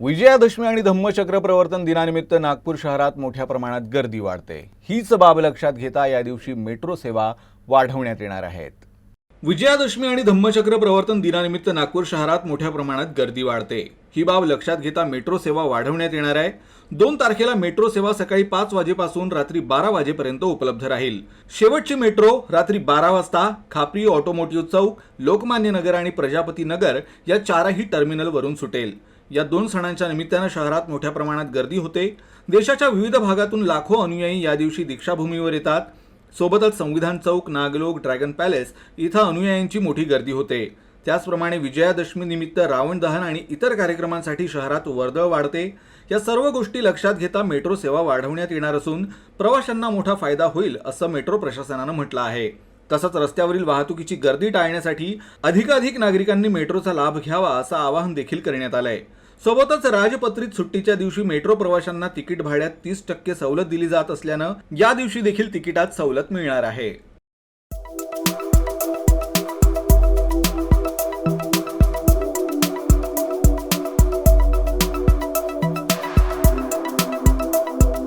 विजयादशमी आणि धम्मचक्र प्रवर्तन दिनानिमित्त नागपूर शहरात मोठ्या प्रमाणात गर्दी वाढते. हीच बाब लक्षात घेता या दिवशी मेट्रो सेवा वाढवण्यात येणार आहेत. विजयादशमी आणि धम्मचक्र प्रवर्तन दिनानिमित्त नागपूर शहरात मोठ्या प्रमाणात गर्दी वाढते. ही बाब लक्षात घेता मेट्रो सेवा वाढवण्यात येणार आहे. दोन तारखेला मेट्रो सेवा सकाळी पाच वाजेपासून रात्री बारा वाजेपर्यंत उपलब्ध राहील. शेवटची मेट्रो रात्री बारा वाजता खापरी ऑटोमोटिव्ह चौक लोकमान्य नगर आणि प्रजापती नगर या चारही टर्मिनलवरून सुटेल. या दोन सणांच्या निमित्तानं शहरात मोठ्या प्रमाणात गर्दी होते. देशाच्या विविध भागातून लाखो अनुयायी या दिवशी दीक्षाभूमीवर येतात. सोबतच संविधान चौक नागलोक ड्रॅगन पॅलेस इथं अनुयायांची मोठी गर्दी होते. त्याचप्रमाणे विजयादशमी निमित्त रावण दहन आणि इतर कार्यक्रमांसाठी शहरात वर्दळ वाढते. या सर्व गोष्टी लक्षात घेता मेट्रो सेवा वाढवण्यात येणार असून प्रवाशांना मोठा फायदा होईल असं मेट्रो प्रशासनानं म्हटलं आहे. तसंच रस्त्यावरील वाहतुकीची गर्दी टाळण्यासाठी अधिकाधिक नागरिकांनी मेट्रोचा लाभ घ्यावा असं आवाहन देखील करण्यात आलं आहे सोबतच राजपत्रित सुट्टीच्या दिवशी मेट्रो प्रवाशांना तिकीट भाड्यात तीस टक्के सवलत दिली जात असल्यानं या दिवशी देखील तिकिटात सवलत मिळणार आहे.